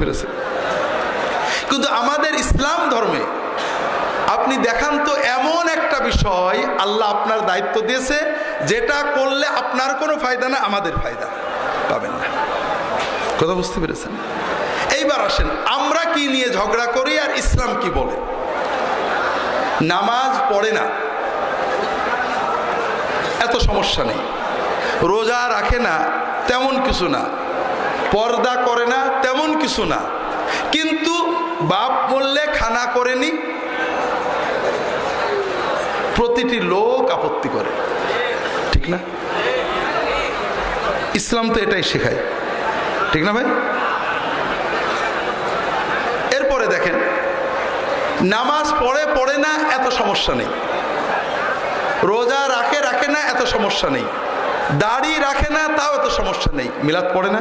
পেরেছেন কিন্তু আমাদের ইসলাম ধর্মে আপনি দেখান তো এমন একটা বিষয়, আল্লাহ আপনার দায়িত্ব দিয়েছে, যেটা করলে আপনার কোনো ফায়দা না, আমাদের ফায়দা। পাবেন না। কথা বুঝতে পেরেছেন? এইবার আসেন, আমরা কি নিয়ে ঝগড়া করি আর ইসলাম কি বলে? নামাজ পড়ে না। এত সমস্যা নেই। রোজা রাখে না, তেমন কিছু না। পর্দা করে না, তেমন কিছু না। কিন্তু বাপ বললে খানা করেনি প্রতিটি লোক আপত্তি করে। ঠিক না? ইসলাম তো এটাই শেখায়। ঠিক না ভাই? এরপরে দেখেন, নামাজ পড়ে পড়ে না, এত সমস্যা নেই। রোজা রাখে রাখে না, এত সমস্যা নেই। দাড়ি রাখে না, তাও এত সমস্যা নেই। মিলাদ পড়ে না?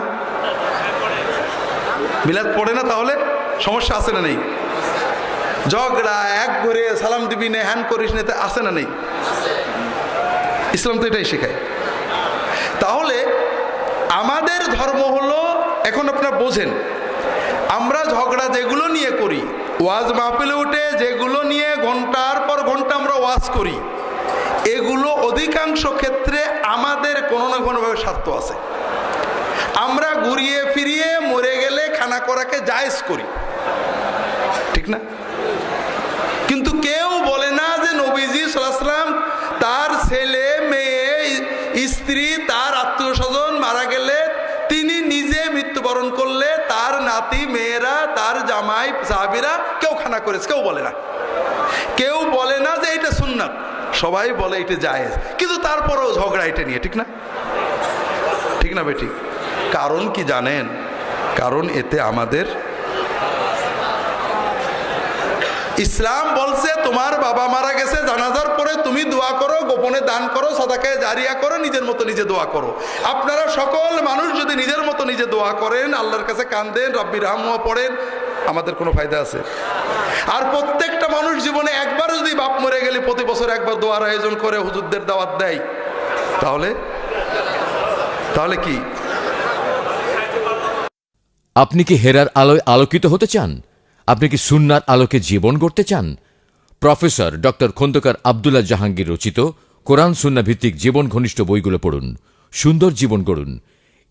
মিলাদ পড়ে না তাহলে সমস্যা আছে না নেই? ঝগড়া, এক ঘরে সালাম দিবি নে, হ্যান করিস না আছে না নেই? ইসলাম তো এটাই শেখায়। তাহলে আমাদের ধর্ম হলো, এখন আপনার বোঝেন, আমরা ঝগড়া যেগুলো নিয়ে করি, ওয়াজ মাহফিলে উঠে যেগুলো নিয়ে ঘণ্টার পর ঘণ্টা আমরা ওয়াজ করি, এগুলো অধিকাংশ ক্ষেত্রে আমাদের কোনো না কোনোভাবে স্বার্থ আছে। আমরা ঘুরিয়ে ফিরিয়ে মরে গেলে করাকে জায়েজ করি। ঠিক না? কিন্তু কেউ বলে না যে নবীজি সাল্লাম তার ছেলে, মেয়ে, স্ত্রী, তার আত্মীয় স্বজন মারা গেলে তিনি নিজে মৃত্যুবরণ করলে তার নাতি, মেয়েরা, তার জামাই, সাহাবিরা কেউ খানা করেছে, কেউ বলে না। কেউ বলে না যে এটা সুন্নাত। সবাই বলে এটা জায়েজ। কিন্তু তারপরেও ঝগড়া এটা নিয়ে, ঠিক না? ঠিক না বেটি? কারণ কি জানেন? কারণ এতে আমাদের ইসলাম বলছে, তোমার বাবা মারা গেছে, জানাজার পরে তুমি দোয়া করো, গোপনে দান করো সদাকে জারিয়া করো, নিজের মতো নিজে দোয়া করো। আপনারা সকল মানুষ যদি নিজের মতো নিজে দোয়া করেন, আল্লাহর কাছে কান্দেন, রব্বির রাহমুয়া পড়েন, আমাদের কোনো ফায়দা আছে। আর প্রত্যেকটা মানুষ জীবনে একবার যদি বাপ মরে গেলে প্রতি বছর একবার দোয়ার আয়োজন করে, হুজুরদের দাওয়াত দেয়, তাহলে? তাহলে কি? আপনি কি হেরার আলোয় আলোকিত হতে চান? আপনি কি সুন্নার আলোকে জীবন গড়তে চান? প্রফেসর ডক্টর খন্দকার আবদুল্লাহ জাহাঙ্গীর রচিত কোরআন সুন্না ভিত্তিক জীবন ঘনিষ্ঠ বইগুলো পড়ুন, সুন্দর জীবন গড়ুন।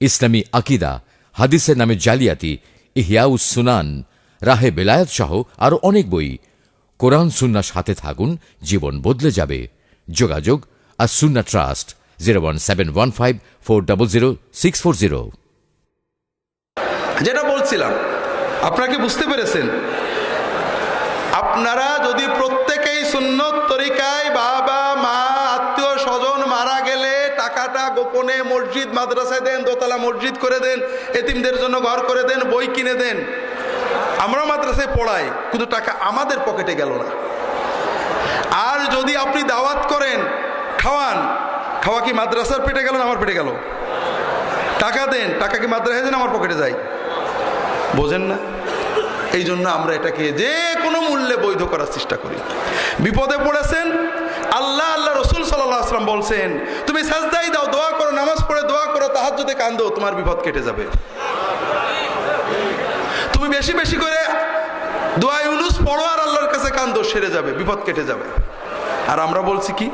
ইসলামী আকিদা, হাদিসের নামে জালিয়াতি, ইহিয়াউস সুনান, রাহে বেলায়াত সহ আরও অনেক বই। কোরআন সুন্নার সাথে থাকুন, জীবন বদলে যাবে। যোগাযোগ আর Sunnah trust, zero one seven one five four double zero six four zero. যেটা বলছিলাম আপনাকে বুঝতে পেরেছেন? আপনারা যদি প্রত্যেকেই সুন্নত তরিকায় বাবা, মা, আত্মীয় স্বজন মারা গেলে টাকাটা গোপনে মসজিদ, মাদ্রাসায় দেন, দোতলা মসজিদ করে দেন, এতিমদের জন্য ঘর করে দেন, বই কিনে দেন। আমরা মাদ্রাসায় পড়াই, কিন্তু টাকা আমাদের পকেটে গেল না। আর যদি আপনি দাওয়াত করেন, খাওয়ান, খাওয়া কি মাদ্রাসার পেটে গেল না আমার পেটে গেল? টাকা দেন, টাকা কি মাদ্রাসায় দেন, আমার পকেটে যায়। বোঝেন না? এই জন্য আমরা এটাকে যে কোনো মূল্যে বৈধ করার চেষ্টা করি। বিপদে পড়েছেন? আল্লাহ আল্লাহ রসুল সাল্লাহ আসলাম বলছেন, তুমি সাজদাই দাও, দোয়া করো, নামাজ পড়ে দোয়া করো তাহার যদি কান্দো, তোমার বিপদ কেটে যাবে। তুমি বেশি বেশি করে দোয়া ইউনুস পড়ো আর আল্লাহর কাছে কান্দো, সেরে যাবে, বিপদ কেটে যাবে। আর আমরা বলছি কি?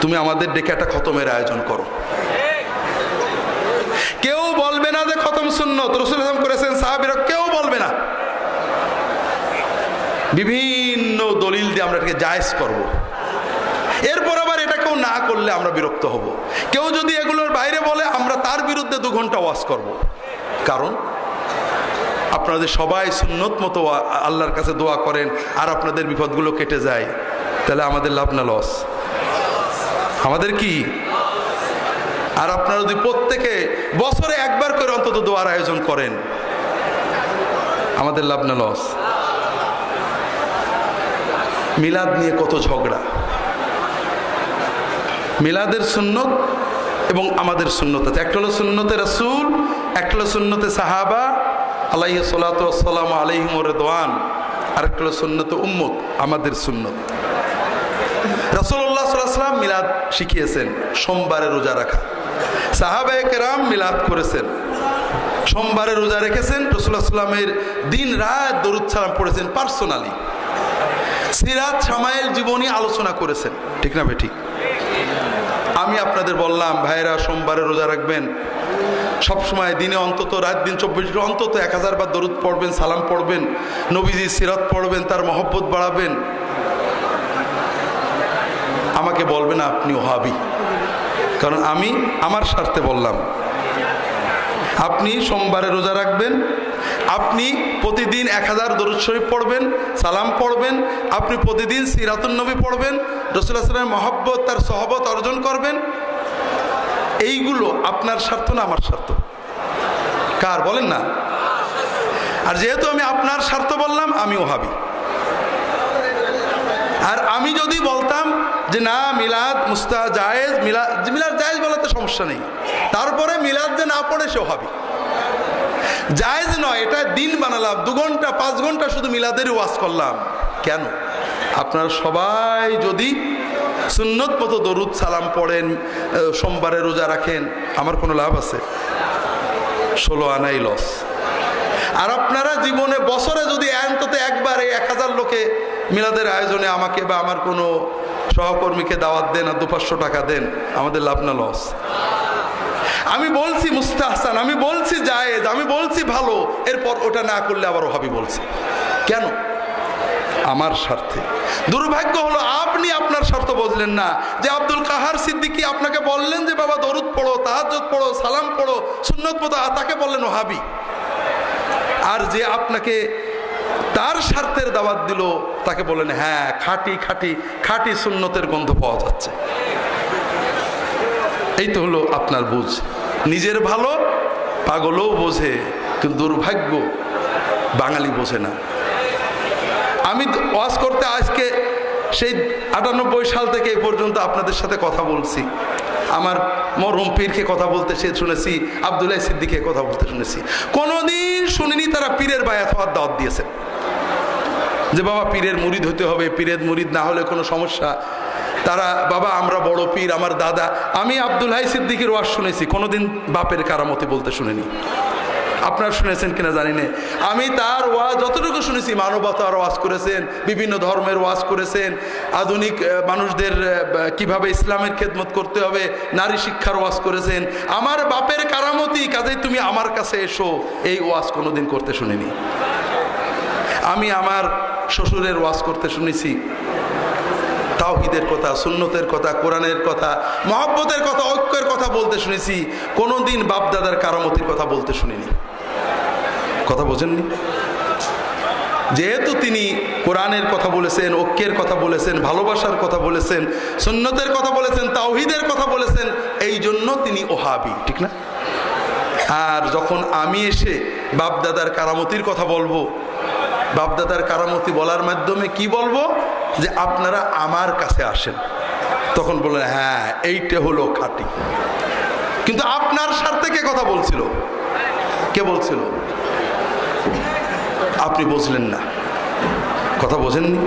তুমি আমাদের ডেকে একটা খতমের আয়োজন করো কেউ বলবে না যে খতম সুন্নত, রসুল হাসাম করেছেন, সাহাবিরা কেউ বলবে না। বিভিন্ন দলিল দিয়ে আমরা এটাকে জায়জ করব। এরপর আবার এটা কেউ না করলে আমরা বিরক্ত হব। কেউ যদি এগুলোর বাইরে বলে, আমরা তার বিরুদ্ধে দু ঘণ্টা ওয়াজ করব। কারণ, আপনাদের সবাই সুন্নত মতো আল্লাহর কাছে দোয়া করেন, আর আপনাদের বিপদগুলো কেটে যায়। তাহলে আমাদের লাভ না লস? আমাদের কি? আর আপনারা যদি প্রত্যেকে বছরে একবার করে অন্তত দোয়ার আয়োজন করেন, আমাদের লাভ না লস। মিলাদ নিয়ে কত ঝগড়া। মিলাদের সুন্নত এবং আমাদের সুন্নত আছে। একটা হলো সুন্নতে রসুল, একটা হলো সুন্নতে সাহাবা, আলাইহ সালাতাম রেদওয়ান আর একটা হলো সুন্নতে উম্মত, আমাদের সুন্নত। রসুল্লাহ সাল্লাম মিলাদ শিখিয়েছেন, সোমবারে রোজা রাখা। সাহাবায়ে কেরাম মিলাদ করেছেন। সোমবারে রোজা রেখেছেন রসুল্লাহ সাল্লামের দিন রাত দরুদ সালাম পড়েছেন পার্সোনালি। সিরাত সামাইল জীবনী আলোচনা করেছেন, ঠিক না ভাই, ঠিক? আমি আপনাদের বললাম ভাইরা সোমবারে রোজা রাখবেন। সবসময় দিনে অন্তত, রাত দিন চব্বিশ অন্তত এক হাজার বার দরুদ পড়বেন, সালাম পড়বেন, নবীজি সিরাত পড়বেন, তার মহব্বত বাড়াবেন। আমাকে বলবেন আপনি ওহাবি। কারণ আমি আমার স্বার্থে বললাম। আপনি সোমবারে রোজা রাখবেন, আপনি প্রতিদিন এক হাজার দরুদ শরীফ পড়বেন, সালাম পড়বেন, আপনি প্রতিদিন সিরাতুল নবী পড়বেন সাল্লামের মহব্বত তার সহবত অর্জন করবেন। এইগুলো আপনার স্বার্থ না আমার স্বার্থ? কার বলেন না? আর যেহেতু আমি আপনার স্বার্থ বললাম আমি ওহাবি আর আমি যদি বলতাম যে না, মিলাদ মুস্তা জায়েজ মিলাদ মিলাদ জায়েজ বলাতে সমস্যা নেই। তারপরে মিলাদ যে না পড়ে সে হবে। জায়েজ নয়, এটা দিন বানালাম, দু ঘণ্টা, পাঁচ ঘণ্টা শুধু মিলাদেরই ওয়াজ করলাম। কেন? আপনারা সবাই যদি সুন্নত মতো দরুদ, সালাম পড়েন সোমবারে রোজা রাখেন, আমার কোনো লাভ আছে? ষোলো আনাই লস। আর আপনারা জীবনে বছরে যদি অন্তত একবার এক হাজার লোকে মিলাদের আয়োজনে আমাকে বা আমার কোনো সহকর্মীকে দাওয়াত দেন আর দু পাঁচশো টাকা দেন, আমাদের লাভ না লস। আমি বলছি মুস্তাহসান, আমি বলছি জায়েজ আমি বলছি ভালো, এরপর ওটা না করলে আবার ভাবি বলছি। কেন? আমার স্বার্থে। দুর্ভাগ্য হলো আপনি আপনার স্বার্থ বুঝলেন না। যে আব্দুল কাহার সিদ্দিকী আপনাকে বললেন যে, বাবা, দরুদ পড়ো, তাহাজ্জুদ পড়ো, সালাম পড়ো, সুন্নত মতো তাকে বললেন ওহাবি। আর যে আপনাকে তার স্বার্থের দাওয়াত দিল, তাকে বললেন হ্যাঁ খাঁটি খাঁটি খাঁটি সুন্নতের গন্ধ পাওয়া যাচ্ছে। এই তো হলো আপনার বুঝ। নিজের ভালো, পাগলও বোঝে, কিন্তু দুর্ভাগ্য, বাঙালি বোঝে না। আমি ওয়াজ করতে আজকে সেই আটানব্বই সাল থেকে এই পর্যন্ত আপনাদের সাথে কথা বলছি। আমার মরহুম পীরকে কথা বলতে সে শুনেছি, আবদুল্লাহ সিদ্দিকে কথা বলতে শুনেছি। কোনোদিন শুনিনি তারা পীরের বায়াত হওয়ার দাওয়াত দিয়েছেন যে বাবা, পীরের মুরিদ হতে হবে, পীরের মুরিদ না হলে কোনো সমস্যা। তারা, বাবা, আমরা বড় পীর, আমার দাদা। আমি আব্দুল হাই সিদ্দিকের ওয়াজ শুনেছি, কোনোদিন বাপের কারামতি বলতে শুনিনি। আপনারা শুনেছেন কিনা জানি না। আমি তার ওয়াজ, যতটুকু শুনেছি, মানবতার ওয়াজ করেছেন, বিভিন্ন ধর্মের ওয়াজ করেছেন, আধুনিক মানুষদের কীভাবে ইসলামের খেদমত করতে হবে, নারী শিক্ষার ওয়াজ করেছেন। আমার বাপের কারামতি, কাজেই তুমি আমার কাছে এসো। এই ওয়াজ কোনোদিন করতে শুনিনি। আমি আমার শ্বশুরের ওয়াজ করতে শুনেছি। তাওহিদের কথা, সুন্নতের কথা, কোরআনের কথা, মহব্বতের কথা, ঐক্যের কথা বলতে শুনেছি। কোনোদিন বাপদাদার কারামতির কথা বলতে শুনিনি। কথা বোঝেননি? যেহেতু তিনি কোরআনের কথা বলেছেন, ঐক্যের কথা বলেছেন, ভালোবাসার কথা বলেছেন, সুন্নতের কথা বলেছেন, তাওহিদের কথা বলেছেন, এই জন্য তিনি ওহাবি, ঠিক না? আর যখন আমি এসে বাপদাদার কারামতির কথা বলব বাপদাদার কারামতি বলার মাধ্যমে কি বলব? যে আপনারা আমার কাছে আসেন। তখন বললেন হ্যাঁ এইটা হলো খাঁটি। কিন্তু আপনার স্বার্থে কে কথা বলছিল? কে বলছিল? আপনি বুঝলেন না। কথা বোঝেননি?